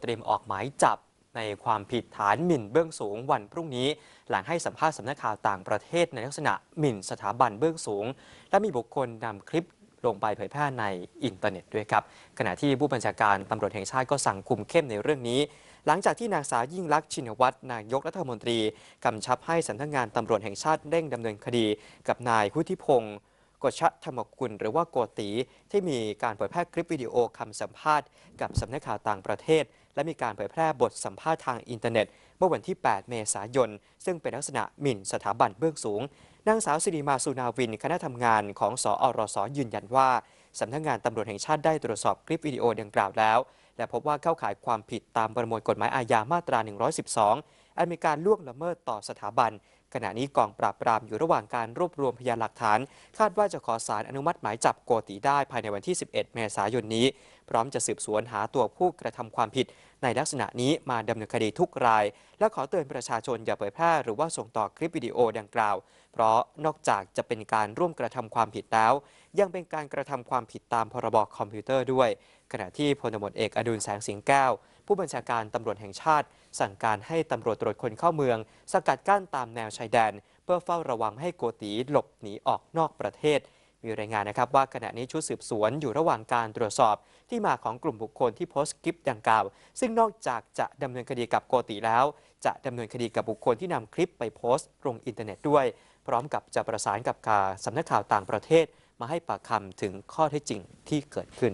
เตรียมออกหมายจับในความผิดฐานหมิ่นเบื้องสูงวันพรุ่งนี้ หลังให้สัมภาษณ์สำนักข่าวต่างประเทศในลักษณะหมิ่นสถาบันเบื้องสูง และมีบุคคลนำคลิปลงไปเผยแพร่ในอินเทอร์เน็ตด้วยครับ ขณะที่ผู้บัญชาการตำรวจแห่งชาติก็สั่งคุมเข้มในเรื่องนี้ หลังจากที่นางสาวยิ่งลักษณ์ชินวัตรนายกรัฐมนตรีกำชับให้สำนักงานตำรวจแห่งชาติเร่งดำเนินคดี กับนายพุทธิพงศ์ กชธรรมกุลหรือว่าโกตี ที่มีการเผยแพร่คลิปวิดีโอคำสัมภาษณ์กับสำนักข่าวต่างประเทศ และมีการเผยแพร่บทสัมภาษณ์ทางอินเทอร์เน็ต เมื่อวันที่ 8 เมษายน ซึ่งเป็นลักษณะหมิ่นสถาบันเบื้องสูงนางสาวสิริมาสุนาวิน คณะทำงานของสอรสยืนยันว่าสำนักงานตำรวจแห่งชาติได้ตรวจสอบคลิปวิดีโอดังกล่าวแล้ว และพบว่าเข้าข่ายความผิดตามประมวลกฎหมายอาญามาตรา 112 อันมีการล่วงละเมิดต่อสถาบัน ขณะนี้กองปราบปรามอยู่ระหว่างการรวบรวมพยานหลักฐาน คาดว่าจะขอสารอนุมัติหมายจับโกติได้ภายในวันที่ 11 เมษายนนี้ พร้อมจะสืบสวนหาตัวผู้กระทำความผิด ในลักษณะนี้มาดำเนินคดีทุกราย และขอเตือนประชาชนอย่าเผยแพร่หรือว่าส่งต่อคลิปวิดีโอดังกล่าว เพราะนอกจากจะเป็นการร่วมกระทำความผิดแล้ว ยังเป็นการกระทำความผิดตามพรบคอมพิวเตอร์ด้วย ขณะที่พลตำรวจเอกอดุลแสงสิงแก้ว ผู้บัญชาการตำรวจแห่งชาติ สั่งการให้ตำรวจตรวจคนเข้าเมือง สกัดกั้นตามแนวชายแดน เพื่อเฝ้าระวังให้โกตีหลบหนีออกนอกประเทศ มีรายงานนะครับว่าขณะนี้ชุดสืบสวนอยู่ระหว่างการตรวจสอบ ที่มาของกลุ่มบุคคลที่โพสต์คลิปดังกล่าว ซึ่งนอกจากจะดำเนินคดีกับโกติแล้ว จะดำเนินคดีกับบุคคลที่นำคลิปไปโพสต์ลงอินเทอร์เน็ตด้วย พร้อมกับจะประสานกับการสำนักข่าวต่างประเทศ มาให้ปากคำถึงข้อเท็จจริงที่เกิดขึ้น